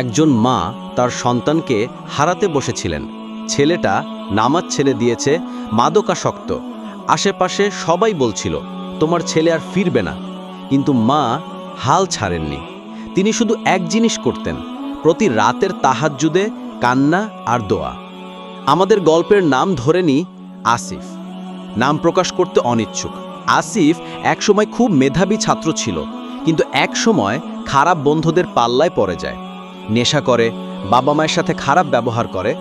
একজন মা তার সন্তানকে হারাতে বসেছিলেন। ছেলেটা নামাজ ছেড়ে দিয়েছে, মাদকাসক্ত। আশেপাশে সবাই বলছিল, তোমার ছেলে আর ফিরবে না। কিন্তু মা হাল ছাড়েননি। তিনি শুধু এক জিনিস করতেন, প্রতি রাতের তাহাজ্জুদে কান্না আর দোয়া। আমাদের গল্পের নাম ধরে নি আসিফ। নাম প্রকাশ করতে অনিচ্ছুক। আসিফ একসময় খুব মেধাবী ছাত্র ছিল, কিন্তু এক সময় খারাপ বন্ধুদের পাল্লায় পড়ে যায়। নেশা করে, বাবা মায়ের সাথে খারাপ ব্যবহার করে,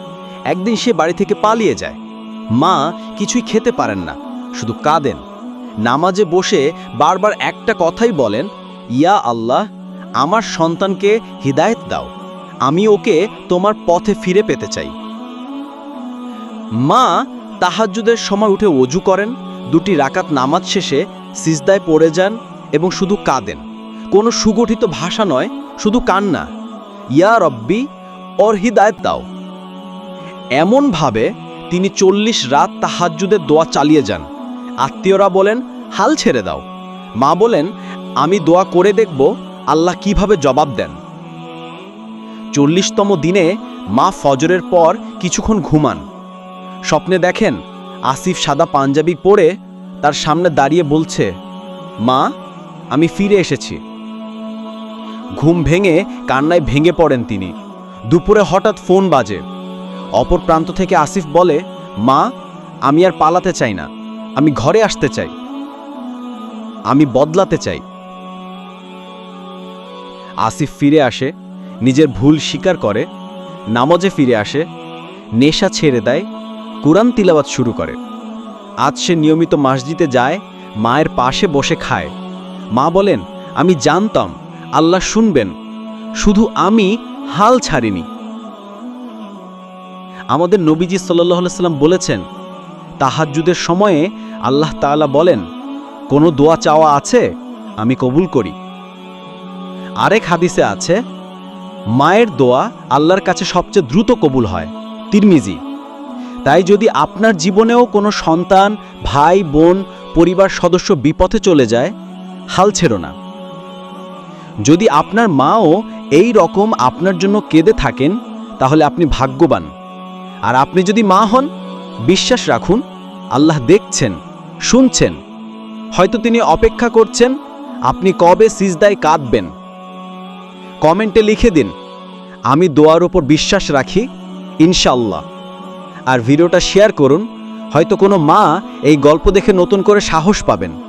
একদিন সে বাড়ি থেকে পালিয়ে যায়। মা কিছুই খেতে পারেন না, শুধু কাঁদেন। নামাজে বসে বারবার একটা কথাই বলেন, ইয়া আল্লাহ, আমার সন্তানকে হিদায়েত দাও, আমি ওকে তোমার পথে ফিরে পেতে চাই। মা তাহাজ্জুদের সময় উঠে অজু করেন, দুটি রাকাত নামাজ শেষে সিজদায় পড়ে যান এবং শুধু কাঁদেন। কোনো সুগঠিত ভাষা নয়, শুধু কান্না। ইয়া রব্বি, ওর হিদায়ত দাও। এমনভাবে তিনি চল্লিশ রাত তাহাজ্জুদের দোয়া চালিয়ে যান। আত্মীয়রা বলেন, হাল ছেড়ে দাও। মা বলেন, আমি দোয়া করে দেখব আল্লাহ কীভাবে জবাব দেন। চল্লিশতম দিনে মা ফজরের পর কিছুক্ষণ ঘুমান। স্বপ্নে দেখেন, আসিফ সাদা পাঞ্জাবি পরে তার সামনে দাঁড়িয়ে বলছে, মা, আমি ফিরে এসেছি। ঘুম ভেঙে কান্নায় ভেঙে পড়েন তিনি। দুপুরে হঠাৎ ফোন বাজে। অপর প্রান্ত থেকে আসিফ বলে, মা, আমি আর পালাতে চাই না। আমি ঘরে আসতে চাই। আমি বদলাতে চাই। আসিফ ফিরে আসে, নিজের ভুল স্বীকার করে, নামাজে ফিরে আসে, নেশা ছেড়ে দেয়, কোরআন তিলাওয়াত শুরু করে। আজ সে নিয়মিত মসজিদে যায়, মায়ের পাশে বসে খায়। মা বলেন, আমি জানতাম আল্লাহ শুনবেন। শুধু আমি হাল ছাড়িনি। আমাদের নবীজি সাল্লাহ সাল্লাম বলেছেন, তাহাজ্জুদের সময়ে আল্লাহ তাআলা বলেন, কোনো দোয়া চাওয়া আছে? আমি কবুল করি। আরেক হাদিসে আছে, মায়ের দোয়া আল্লাহর কাছে সবচেয়ে দ্রুত কবুল হয়, তিরমিজি। তাই যদি আপনার জীবনেও কোনো সন্তান, ভাই, বোন, পরিবার সদস্য বিপথে চলে যায়, হাল ছেড়ো না। যদি আপনার মাও এই রকম আপনার জন্য কেঁদে থাকেন, তাহলে আপনি ভাগ্যবান। আর আপনি যদি মা হন, বিশ্বাস রাখুন, আল্লাহ দেখছেন, শুনছেন। হয়তো তিনি অপেক্ষা করছেন, আপনি কবে সিজদায় কাঁদবেন। কমেন্টে লিখে দিন, আমি দোয়ার ওপর বিশ্বাস রাখি ইনশাল্লাহ আর ভিডিওটা শেয়ার করুন, হয়তো কোনো মা এই গল্প দেখে নতুন করে সাহস পাবেন।